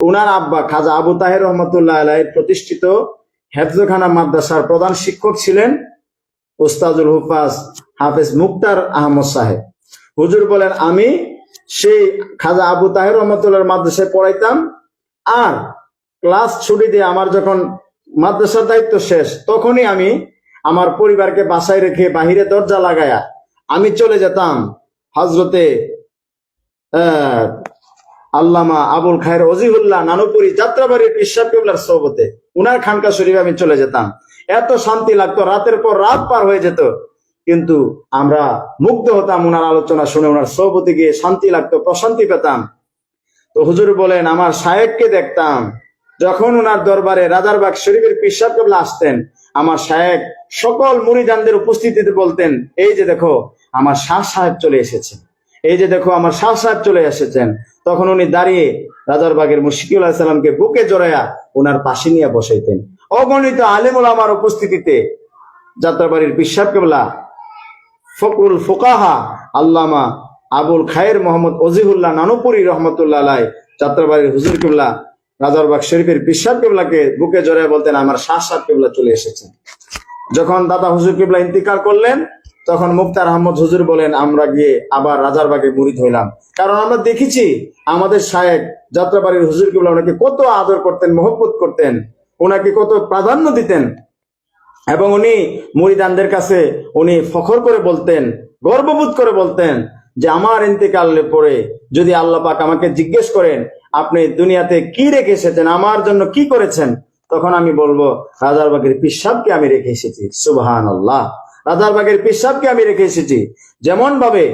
উনার আব্বা খাজা আবু তাহের রহমতুল্লাহ আলাইয়ের প্রতিষ্ঠিত হেফজখানা মাদ্রাসার প্রধান শিক্ষক ছিলেন ওস্তাজুল হুফাজ হাফেজ মুক্তার আহমদ সাহেব। হুজুর বলেন, আমি সেই খাজা আবু তাহের রহমতুল্লাহ মাদ্রাসায় পড়াইতাম আর ক্লাস ছুটি দিয়ে আমার যখন মাদ্রাসার দায়িত্ব শেষ, তখনই আমি আমার পরিবারকে বাসায় রেখে বাহিরে দরজা লাগায়া আমি চলে যেতাম হজরতে আল্লামা আবুল খায়ের অজিহুল্লাহ নানুপুরি যাত্রাবাড়ির ইসাব কেবলার সৌবতে উনার খানকা শরীফ আমি চলে যেতাম। এত শান্তি লাগতো, রাতের পর রাত পার হয়ে যেত। কিন্তু আমরা মুগ্ধ হতাম উনার আলোচনা শুনে, উনার সৌবতে গিয়ে শান্তি লাগতো, প্রশান্তি পেতাম। তো হুজুর বলেন, আমার সাহেবকে দেখতাম। যখন উনার দরবারে রাজারবাগ শরীফের পিসাব কেবলা আসতেন, আমার সাহেব সকল মুরিদানদের উপস্থিতিতে বলতেন, এই যে দেখো, আমার শাহ সাহেব চলে এসেছেন। এই যে দেখো আমার শাহ সাহেব চলে এসেছেন। তখন উনি দাঁড়িয়ে রাজারবাগের মুশিকুল সাল্লামকে বুকে জড়াইয়া ওনার পাশে নিয়ে বসাইতেন। অগণিত আলেমুল আমার উপস্থিতিতে যাত্রাবাড়ির পিসাব কেবলা ফকরুল ফোকাহা আল্লামা আবুল খায়ের মোহাম্মদ অজিহুল্লাহ নানুপুরি রহমতুল্লাহ আলাই যাত্রাবাড়ির হুজুর কেবলা রাজারবাগ শরীফের পিসাব কেবলাকে বুকে জড়ায় বলতেন, আমার শাহ সাহেব কেবলা চলে এসেছেন যখন দাদা হুজুর কেবলা ইন্তিকাল করলেন তখন মুক্তার আহমদ হুজুর বলেন, আমরা গিয়ে আবার রাজারবাগে মুড়ি হইলাম কারণ আমরা দেখেছি, আমাদের সাহেব যাত্রাবাড়ির হুজুর কেবলা ওনাকে কত আদর করতেন, মহব্বত করতেন, ওনাকে কত প্রাধান্য দিতেন। এবং উনি মুরিদানদের কাছে উনি ফখর করে বলতেন, গর্ববোধ করে বলতেন যে, আমার ইন্তেকালের পরে যদি আল্লাহ পাক আমাকে জিজ্ঞেস করেন, আপনি দুনিয়াতে কি রেখে এসেছেন, আমার জন্য কি করেছেন? তখন আমি বলব, রাজার রাজারবাগের পিসাবকে আমি রেখে এসেছি। সুবহান আল্লাহ রাজারবাগের পেশাবকে আমি রেখে এসেছি। যেমন ভাবে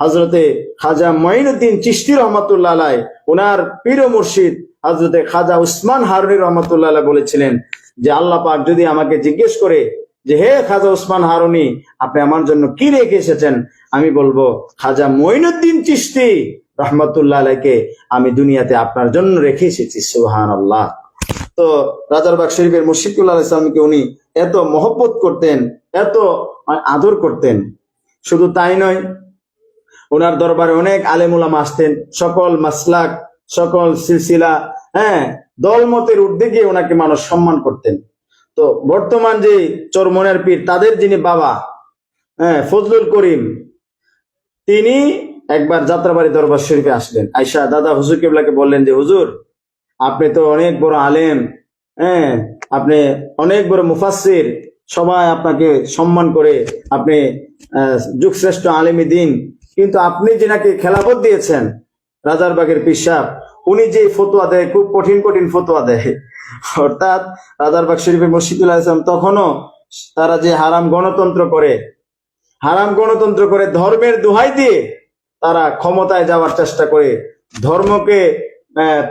হজরতে খাজা মঈনুদ্দিন চিস্তি রহমতুল্লাহ আলাই ওনার পীর মুর্শিদ হজরতে খাজা উসমান হারুনি রহমতুল্লাহ বলেছিলেন যে, আল্লাহ পাক যদি আমাকে জিজ্ঞেস করে যে, হে খাজা উসমান হারুনি, আপনি আমার জন্য কি রেখে এসেছেন? আমি বলব, খাজা মঈনুদ্দিন চিস্তি রহমতুল্লাহ আলাইকে আমি দুনিয়াতে আপনার জন্য রেখে এসেছি সুহান আল্লাহ তো রাজারবাগ শরীফের মুর্শিদুল্লাহ ইসলামকে উনি এত মহব্বত করতেন, এত আদর করতেন। শুধু তাই নয়, ওনার দরবারে অনেক আলেমুলাম আসতেন। সকল মাসলাক, সকল সিলসিলা হ্যাঁ দলমতের ঊর্ধ্বে গিয়ে ওনাকে মানুষ সম্মান করতেন। তো বর্তমান যে চরমনের পীর, তাদের যিনি বাবা হ্যাঁ ফজলুল করিম, তিনি একবার যাত্রাবাড়ি দরবার শরীফে আসলেন। আয়সা দাদা হুজুর কেবলাকে বললেন যে, হুজুর, আপনি তো অনেক বড় আলেম হ্যাঁ আপনি অনেক বড় মুফাসির সবাই আপনাকে সম্মান করে আপনি যুগশ্রেষ্ঠ আলেমী দিন। কিন্তু আপনি যিনাকে খেলাফত দিয়েছেন রাজারবাগের পিসাব উনি যে ফতোয়া দেয়, খুব কঠিন কঠিন ফতোয়া দেয়। অর্থাৎ রাজারবাগ শরীফের মসজিদুল্লাহ ইসলাম তখনও তারা যে হারাম গণতন্ত্র করে, হারাম গণতন্ত্র করে ধর্মের দোহাই দিয়ে তারা ক্ষমতায় যাওয়ার চেষ্টা করে, ধর্মকে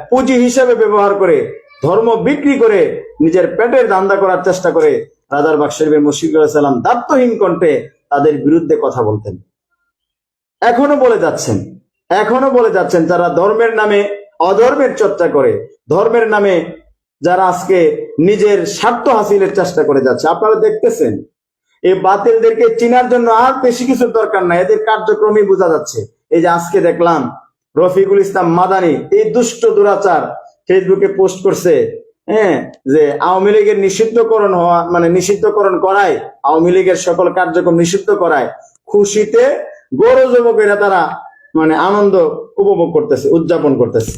পুঁজি হিসেবে ব্যবহার করে, ধর্ম বিক্রি করে নিজের পেটের ধান্দা করার চেষ্টা করে রাজারবাগ শরীফের মুশিদুল্লাহ সাল্লাম দায়িত্বহীন কণ্ঠে তাদের বিরুদ্ধে কথা বলতেন। এখনও বলে যাচ্ছেন, এখনও বলে যাচ্ছেন যারা ধর্মের নামে অধর্মের চর্চা করে, ধর্মের নামে যারা আজকে নিজের স্বার্থ হাসিলের চেষ্টা করে যাচ্ছে। আপনারা দেখতেছেন এই বাতিলদেরকে চিনার জন্য আর বেশি কিছুর দরকার নাই, এদের কার্যক্রমই বোঝা যাচ্ছে। এই যে আজকে দেখলাম রফিকুল ইসলাম মাদানি, এই দুষ্ট দুরাচার ফেসবুকে পোস্ট করছে হ্যাঁ যে আওয়ামী লীগের নিষিদ্ধকরণ হওয়া মানে নিষিদ্ধকরণ করায়, আওয়ামী লীগের সকল কার্যক্রম নিষিদ্ধ করায়, খুশিতে গৌর যুবকেরা তারা মানে আনন্দ উপভোগ করতেছে, উদযাপন করতেছে।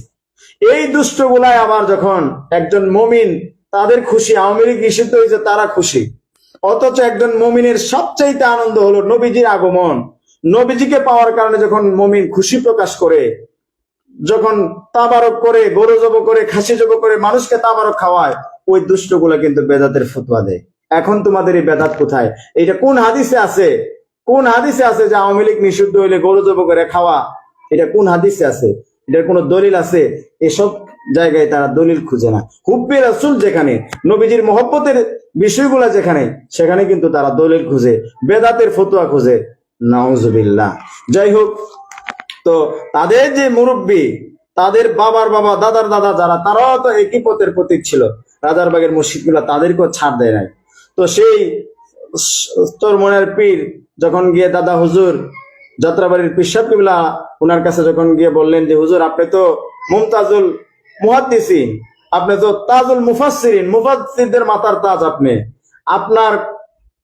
এই দুষ্টগুলাই আবার যখন একজন মমিন তাদের খুশি, আওয়ামী লীগ নিষিদ্ধ হয়েছে, তারা খুশি। অথচ একজন মমিনের সবচাইতে আনন্দ হলো নবীজির আগমন। নবীজিকে পাওয়ার কারণে যখন মমিন খুশি প্রকাশ করে যখন তাবারক করে, গরু জব করে, খাসি জব করে মানুষকে তাবারক খাওয়ায়, ওই দুষ্টগুলো কিন্তু বেদাতের ফতুয়া দেয়। এখন তোমাদের এই বেদাত কোথায়? এটা কোন হাদিসে আছে? কোন হাদিসে আছে যে আওয়ামী লীগ নিষিদ্ধ হইলে গরু জব করে খাওয়া? এটা কোন হাদিসে আছে? এটার কোনো দলিল আছে? এসব জায়গায় তারা দলিল খুঁজে না। হুব্বে রাসুল যেখানে, নবীজির মহব্বতের বিষয়গুলা যেখানে, সেখানে কিন্তু তারা দলিল খুঁজে, বেদাতের ফতুয়া খুঁজে। নাউজুবিল্লাহ। যাই হোক তো তাদের যে মুরব্বী, তাদের বাবার বাবা, দাদার দাদা যারা, তারাও তো একই পথের প্রতীক ছিল। রাজারবাগের মসজিদগুলা তাদেরকেও ছাড় দেয় নাই। তো সেই তোর মনের পীর যখন গিয়ে দাদা হুজুর, যাত্রাবাড়ির পিসাব কিবলা ওনার কাছে যখন গিয়ে বললেন যে, হুজুর, আপনি তো মুমতাজুল মুহাদ্দিসিন, আপনি তো তাজুল মুফাসসিরিন, মুফাসসিরদের মাথার তাজ আপনি। আপনার,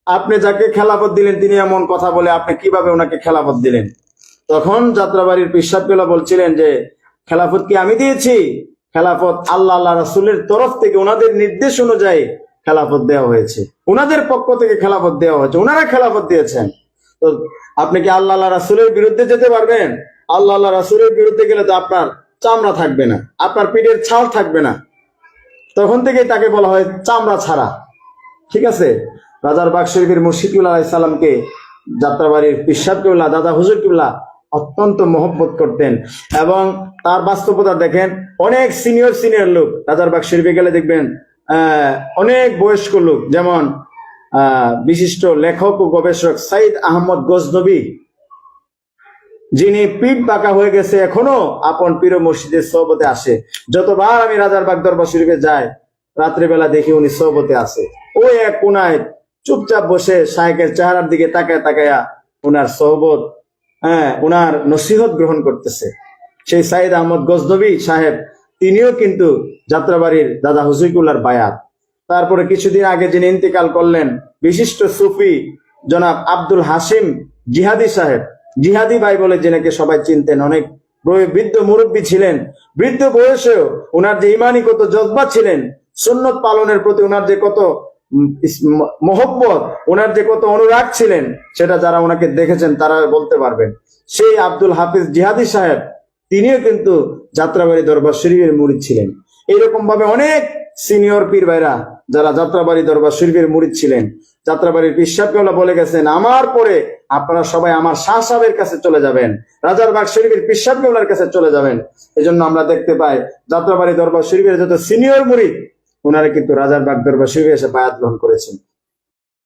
আপনি যাকে খেলাফত দিলেন, তিনি এমন কথা বলে আপনি কীভাবে ওনাকে খেলাফত দিলেন? তখন যাত্রাবাড়ির পিসাব বলছিলেন যে, খেলাফত কি আমি দিয়েছি? খেলাফত আল্লাহ আল্লাহ রাসুলের তরফ থেকে ওনাদের নির্দেশ অনুযায়ী খেলাফত দেওয়া হয়েছে। ওনাদের পক্ষ থেকে খেলাফত দেওয়া হয়েছে। ওনারা খেলাফত দিয়েছেন। তো আপনি কি আল্লাহ আল্লাহ রাসুলের বিরুদ্ধে যেতে পারবেন? আল্লাহ আল্লাহ রাসুলের বিরুদ্ধে গেলে তো আপনার চামড়া থাকবে না, আপনার পিঠের ছাল থাকবে না। তখন থেকেই তাকে বলা হয় চামড়া ছাড়া। ঠিক আছে? রাজার বাগ শরীফের মুর্শিদুল্লাহ সালামকে যাত্রাবাড়ির পিসাব কিবলা দাদা হুজুর কিবলা অত্যন্ত মহব্বত করতেন। এবং তার বাস্তবতা দেখেন, অনেক সিনিয়র সিনিয়র লোক, রাজার বাগ শরীফে গেলে দেখবেন অনেক বয়স্ক লোক, যেমন বিশিষ্ট লেখক ও গবেষক সাইদ আহমদ গজনবী, যিনি পিঠ বাঁকা হয়ে গেছে, এখনও আপন পীর মসজিদের সহবতে আসে। যতবার আমি রাজার বাগ দরবার শরীফে যাই, রাত্রিবেলা দেখি উনি সহবতে আসে। ওই এক কোনায় চুপচাপ বসে শাহেকের চেহারার দিকে তাকায় তাকায়া উনার সহবত হ্যাঁ উনার নসিহত গ্রহণ করতেছে। সেই সাইদ আহমদ গজদবি সাহেব, তিনিও কিন্তু যাত্রাবাড়ির দাদা হুজুরকুল্লার বায়াত। তারপরে কিছুদিন আগে যিনি ইন্তেকাল করলেন বিশিষ্ট সুফি জনাব আব্দুল হাসিম জিহাদি সাহেব। জিহাদি ভাই বলে যিনাকে সবাই চিনতেন, অনেক বৃদ্ধ মুরব্বী ছিলেন। বৃদ্ধ বয়সেও ওনার যে ইমানি কত জজ্বা ছিলেন, সুন্নত পালনের প্রতি ওনার যে কত মহব্বত, ওনার যে কত অনুরাগ ছিলেন, সেটা যারা ওনাকে দেখেছেন, তারা বলতে পারবেন। সেই আব্দুল হাফিজ জিহাদি সাহেব, তিনিও কিন্তু যাত্রাবাড়ি দরবার শরীফের মুড়ি ছিলেন। এইরকম ভাবে অনেক সিনিয়র পীর ভাইরা যারা যাত্রাবাড়ি দরবার শরীফের মুরিদ ছিলেন, যাত্রাবাড়ির পিসাবকেওলা বলে গেছেন, আমার পরে আপনারা সবাই আমার শাহ সাহেবের কাছে চলে যাবেন, রাজার বাগ শরীফের পিসাবকেওলার কাছে চলে যাবেন। এজন্য আমরা দেখতে পাই, যাত্রাবাড়ি দরবার শরীফের যত সিনিয়র মুরিদ ওনারা কিন্তু রাজার বাগদরবাসী এসে বায়াত গ্রহণ করেছেন।